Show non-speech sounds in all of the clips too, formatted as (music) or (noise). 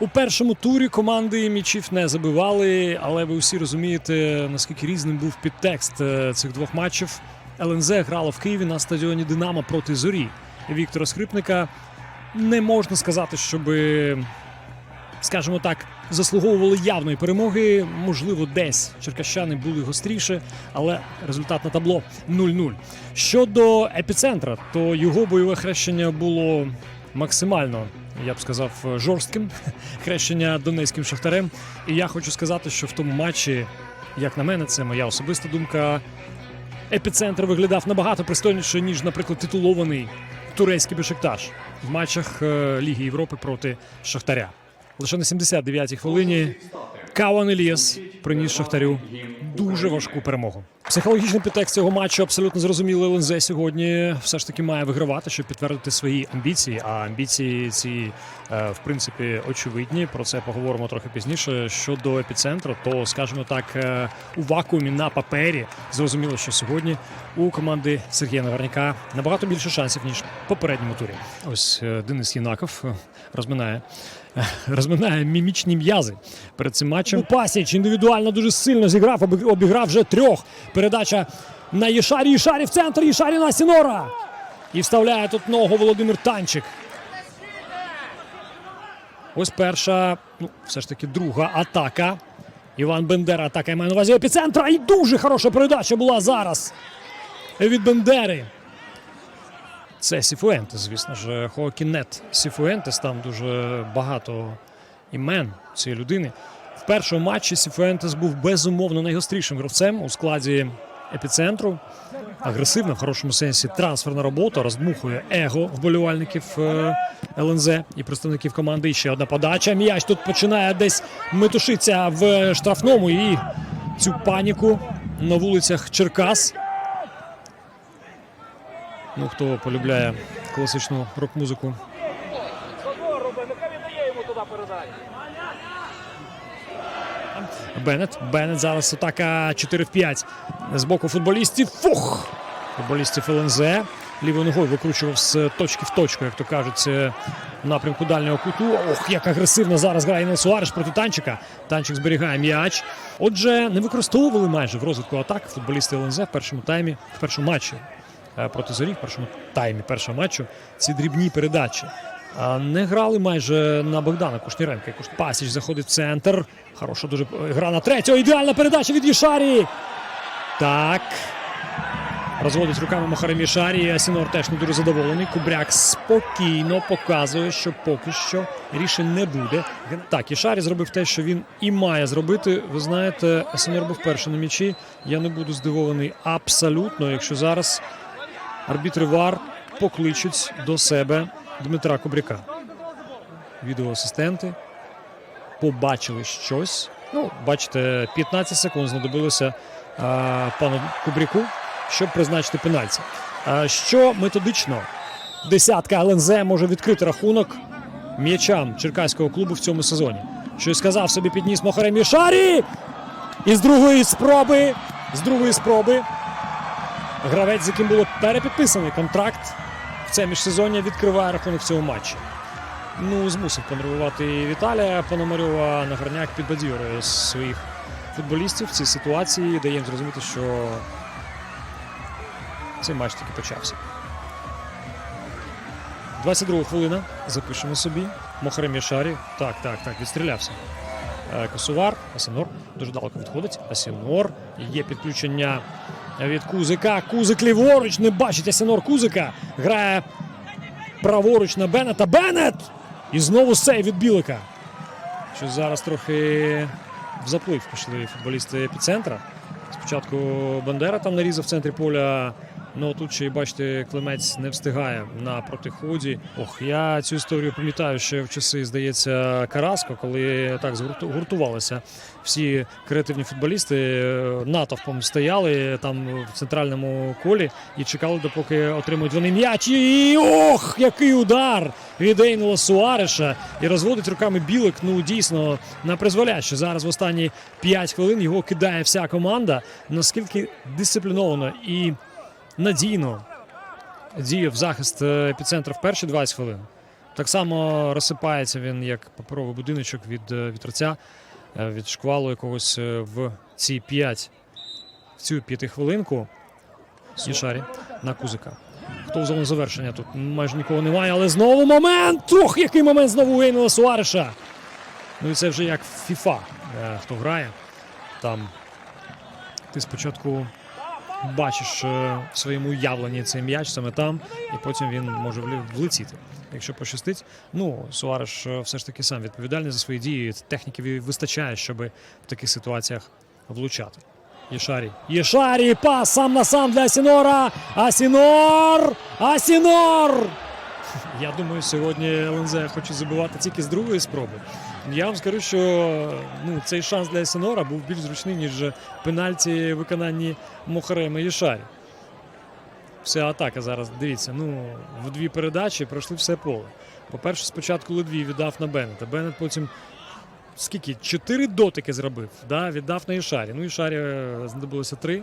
У першому турі команди м'ячів не забивали, але ви усі розумієте, наскільки різним був підтекст е, цих двох матчів. ЛНЗ грало в Києві на стадіоні Динамо проти зорі Віктора Скрипника. Не можна сказати, щоб, скажімо так, заслуговували явної перемоги. Можливо, десь черкащани були гостріше, але результат на табло 0-0. Щодо епіцентра, то його бойове хрещення було максимально, я б сказав, жорстким (laughs) хрещення донецьким шахтарем. І я хочу сказати, що в тому матчі, як на мене, це моя особиста думка. Епіцентр виглядав набагато пристойніше, ніж, наприклад, титулований турецький Бешикташ в матчах е, Ліги Європи проти Шахтаря. Лише на 79-й хвилині Кауан Еліас приніс Шахтарю дуже важку перемогу. Психологічний підтекст цього матчу абсолютно зрозумілий. ЛНЗ сьогодні все ж таки має вигравати, щоб підтвердити свої амбіції. А амбіції ці, е, в принципі, очевидні. Про це поговоримо трохи пізніше. Щодо епіцентру, то скажімо так, е, у вакуумі на папері зрозуміло, що сьогодні у команди Сергія Нагарняка набагато більше шансів ніж в попередньому турі. Ось е, Денис Єнаков розминає. Розминає мімічні м'язи перед цим матчем. Пасіч індивідуально дуже сильно зіграв, обі- обіграв вже трьох. Передача на Єшарі. Єшарі в центр. Єшарі на Сінора. І вставляє тут ногу Володимир Танчик. Ось перша, ну, все ж таки друга атака. Іван Бендера атака я маю на увазі епіцентра. І дуже хороша передача була зараз від Бендери. Це Сіфуентес, звісно ж, Хоакінет Сіфуентес. Там дуже багато імен цієї людини. В першому матчі Сіфуентес був безумовно найгострішим гравцем у складі епіцентру. Агресивна, в хорошому сенсі, трансферна робота роздмухує его вболівальників е, ЛНЗ і представників команди. І ще одна подача. М'яч тут починає десь метушитися в штрафному і цю паніку на вулицях Черкас. Ну, хто полюбляє класичну рок-музику, Беннет. Беннет зараз атака 4 в 5 з боку футболістів. Фух! Футболістів ЛНЗ. Лівою ногою викручував з точки в точку, як то кажуть, е, в напрямку дальнього куту. Ох, як агресивно зараз грає Нел Суареш проти танчика. Танчик зберігає м'яч. Отже, не використовували майже в розвитку атак футболісти ЛНЗ в першому таймі, в першому матчі е, проти зорі, в першому таймі першого матчу. Ці дрібні передачі. Не грали майже на Богдана Кушніренка. Куш- Пасіч заходить в центр. Хороша дуже гра на третього. Ідеальна передача від Єшарі. Так. Розводить руками Мохарем Єшарі. Асінор теж не дуже задоволений. Кубряк спокійно показує, що поки що рішень не буде. Так, Єшарі зробив те, що він і має зробити. Ви знаєте, Асінор був перший на м'ячі. Я не буду здивований абсолютно, якщо зараз арбітри ВАР покличуть до себе Дмитра Кубряка. Відеоасистенти побачили щось. Ну, бачите, 15 секунд знадобилося а, пану Кубряку, щоб призначити пенальті. А, що методично десятка ЛНЗ може відкрити рахунок м'ячам черкаського клубу в цьому сезоні. Щось сказав собі підніс Мохарем Єшарі. І з другої спроби, з другої спроби, гравець, з яким було перепідписаний контракт це міжсезоння, відкриває рахунок в цьому матчі. Ну, змусив понервувати Віталія Пономарьова. Нагорняк підбадьорює своїх футболістів в цій ситуації, дає їм зрозуміти, що цей матч тільки почався. 22 хвилина. Запишемо собі. Мохарем Яшарі. Так, так, так, відстрілявся. Е, Косувар, Асінор дуже далеко відходить. Асінор. Є підключення від Кузика. Кузик ліворуч. Не бачить Асінор Кузика. Грає праворуч на Беннета. Беннет! І знову сейв від Білика. Що зараз трохи в заплив пішли футболісти епіцентра. Спочатку Бандера там нарізав в центрі поля. Ну тут ще й бачите, Клемець не встигає на протиході. Ох, я цю історію пам'ятаю ще в часи, здається, Караско, коли так згурту- гуртувалися всі креативні футболісти е, натовпом стояли там в центральному колі і чекали, допоки отримують вони м'яч. І ох, який удар від Ейнела Суареша і розводить руками білик. Ну дійсно на призволяще. Зараз в останні 5 хвилин його кидає вся команда. Наскільки дисципліновано і надійно діяв захист е, епіцентра в перші 20 хвилин. Так само розсипається він як паперовий будиночок від е, вітерця, е, від шквалу якогось в ці 5, в цю п'ятихвилинку. Єшарі на Кузика. Хто в зону завершення тут? Майже нікого немає, але знову момент! Ох, який момент знову у Ейнела Суареша! Ну і це вже як в е, хто грає. Там ти спочатку бачиш е, в своєму уявленні цей м'яч саме там, і потім він може влетіти. Якщо пощастить, ну Суареш е, все ж таки сам відповідальний за свої дії. Техніки вистачає, щоб в таких ситуаціях влучати. Єшарі. Єшарі! Пас сам на сам для Асінора! Асінор! Асінор! Я думаю, сьогодні ЛНЗ хоче забивати тільки з другої спроби. Я вам скажу, що ну, цей шанс для Асінора був більш зручний, ніж пенальті виконанні Мохарема Єшарі. Вся атака зараз, дивіться, ну, в дві передачі пройшли все поле. По-перше, спочатку Ледвій віддав на Беннета. Беннет потім скільки? Чотири дотики зробив. Да? Віддав на Ішарі. Ну, Ішарі е, знадобилося три.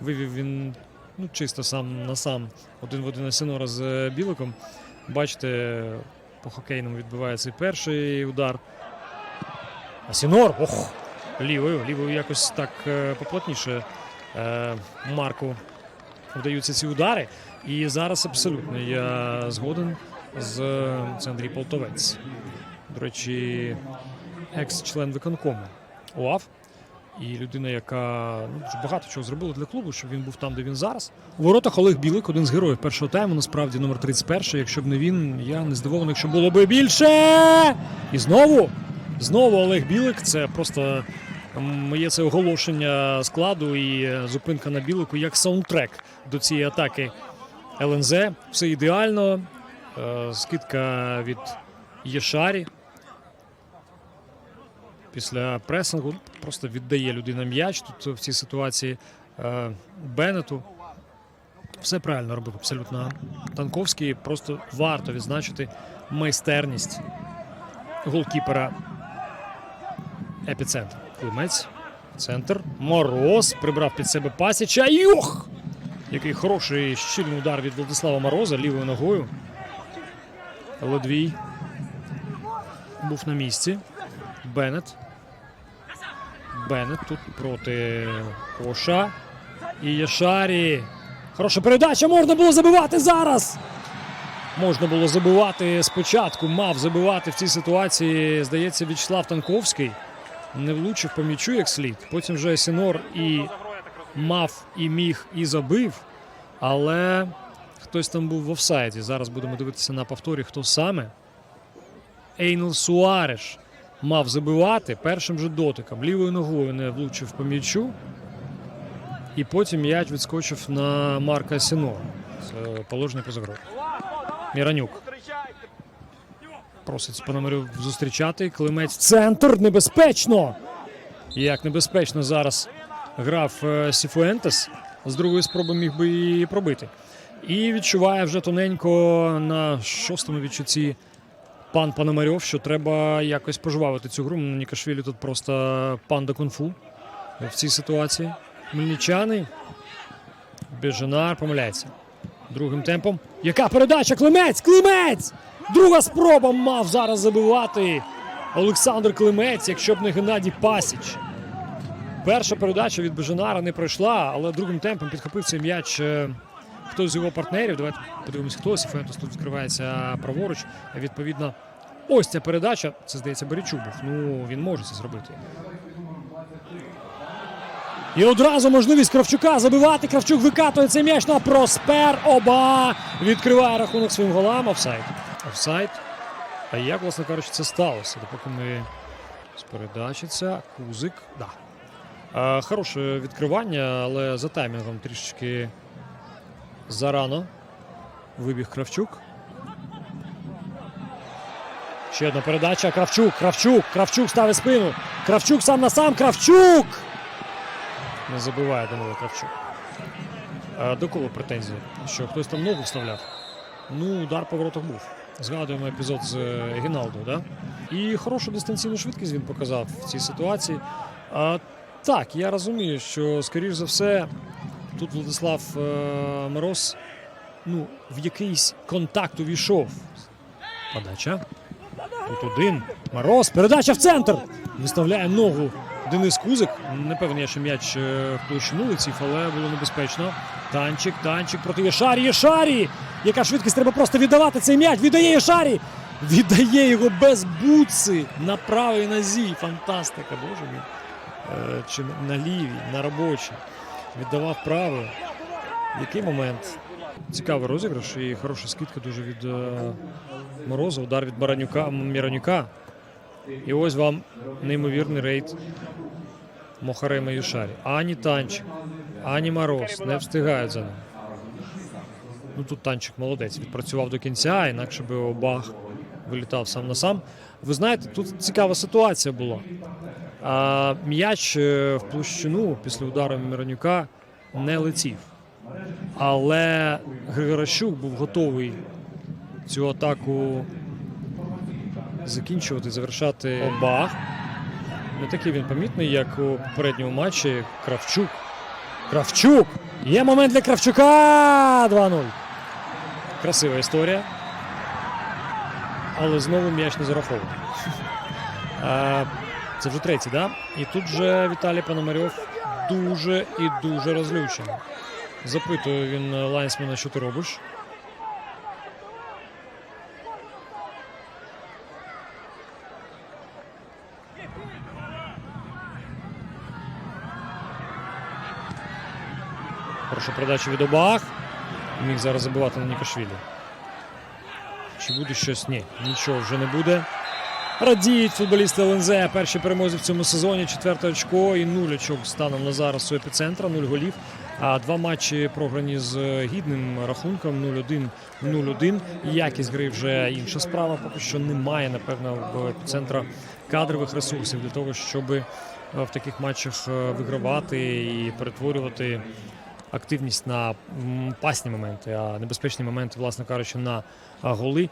Вивів він ну, чисто сам на сам один в один Асінора з е, Біликом. Бачите, по хокейному відбувається перший удар. Асінор! Ох! Лівою, лівою якось так е, поплотніше е, Марку вдаються ці удари. І зараз абсолютно я згоден з це Андрій Полтовець. До речі, екс-член виконкому УАВ. І людина, яка ну, багато чого зробила для клубу, щоб він був там, де він зараз. У воротах Олег Білик, один з героїв першого тайму, насправді номер 31. Якщо б не він, я не здивований, якщо було би більше. І знову, знову Олег Білик. Це просто моє це оголошення складу і зупинка на Білику як саундтрек до цієї атаки ЛНЗ. Все ідеально. Е, Скидка від Єшарі. Після пресингу просто віддає людина м'яч. Тут в цій ситуації е, Беннету. Все правильно робив абсолютно Танковський. Просто варто відзначити майстерність голкіпера епіцентр. Климець. Центр. Мороз прибрав під себе Пасіча. Йох! Який хороший щільний удар від Владислава Мороза лівою ногою. Ледвій був на місці. Беннет. Беннет тут проти Коша. І Яшарі. Хороша передача. Можна було забивати зараз. Можна було забивати спочатку. Мав забивати в цій ситуації, здається, В'ячеслав Танковський. Не влучив по м'ячу як слід. Потім вже Сінор і мав, і міг, і забив. Але хтось там був в офсайді. Зараз будемо дивитися на повторі, хто саме. Ейнел Суареш мав забивати першим же дотиком. Лівою ногою не влучив по м'ячу. І потім м'яч відскочив на Марка Сінора. Це положення поза грою. Міранюк. Просить Пономарю зустрічати. Климець. Центр небезпечно. Як небезпечно зараз грав е, Сіфуентес. З другої спроби міг би і пробити. І відчуває вже тоненько на шостому відчутті пан Пономарьов, що треба якось пожвавити цю гру. Нікашвілі тут просто панда кунг-фу в цій ситуації. Мельничани. Бежанар помиляється. Другим темпом. Яка передача? Климець! Климець! Друга спроба мав зараз забивати Олександр Климець, якщо б не Геннадій Пасіч. Перша передача від Бежанара не пройшла, але другим темпом підхопив цей м'яч е, хтось з його партнерів. Давайте подивимось, хто Сіфентус тут відкривається праворуч. Відповідно, ось ця передача. Це здається Беречук був. Ну він може це зробити. І одразу можливість Кравчука забивати. Кравчук викатує цей м'яч на Проспер. Оба відкриває рахунок своїм голам. Офсайд. Офсайд. А як, власне кажучи, це сталося? Допоки ми спередачиться. Кузик. Да. Хороше відкривання, але за таймінгом трішечки зарано. Вибіг Кравчук. Ще одна передача. Кравчук. Кравчук. Кравчук ставить спину. Кравчук сам на сам. Кравчук! Не забиває Данило Кравчук. А до кого претензії? Що хтось там ногу вставляв? Ну, удар по воротах був. Згадуємо епізод з е, Гіналдо, да? І хорошу дистанційну швидкість він показав в цій ситуації. А, так, я розумію, що, скоріш за все, тут Владислав е, Мороз ну, в якийсь контакт увійшов Подача. Тут один. Мороз. Передача в центр. Виставляє ногу Денис Кузик. Не певний, що м'яч в площину летів, але було небезпечно. Танчик, танчик проти Єшарі. Єшарі! Яка швидкість треба просто віддавати цей м'яч. Віддає Єшарі! Віддає його без буци на правій нозі. Фантастика, боже мій. Е, Чи на лівій, на робочій. Віддавав правою. Який момент? Цікавий розіграш і хороша скидка дуже від е, Мороза. Удар від Баранюка, Міранюка. І ось вам неймовірний рейд Мохарема Юшарі. Ані Танчик, ані Мороз не встигають за ним. Ну тут Танчик молодець. Відпрацював до кінця, інакше би Обах вилітав сам на сам. Ви знаєте, тут цікава ситуація була. А, м'яч е, в площину після удару Миронюка не летів. Але Григорощук був готовий цю атаку закінчувати, завершати Обах. Не такий він помітний, як у попередньому матчі. Кравчук. Кравчук! Є момент для Кравчука! 2-0. Красива історія. Але знову м'яч не зарахований. (laughs) Це вже третій, да? І тут же Віталій Пономарьов дуже і дуже розлючений. Запитує він е, лайнсмена, що ти робиш. Хороша передача від Обах. Міг зараз забивати на Нікашвілі. Чи буде щось? Ні, нічого вже не буде. Радіють футболісти ЛНЗ. Перші перемози в цьому сезоні. Четверте очко і нуль очок станом на зараз у епіцентра, нуль голів. А два матчі програні з гідним рахунком 0-1, 0-1. Якість гри вже інша справа. Поки що немає, напевно, в епіцентра кадрових ресурсів для того, щоб е, в таких матчах е, вигравати і перетворювати активність на пасні моменти, а небезпечні моменти, власне кажучи, на голи.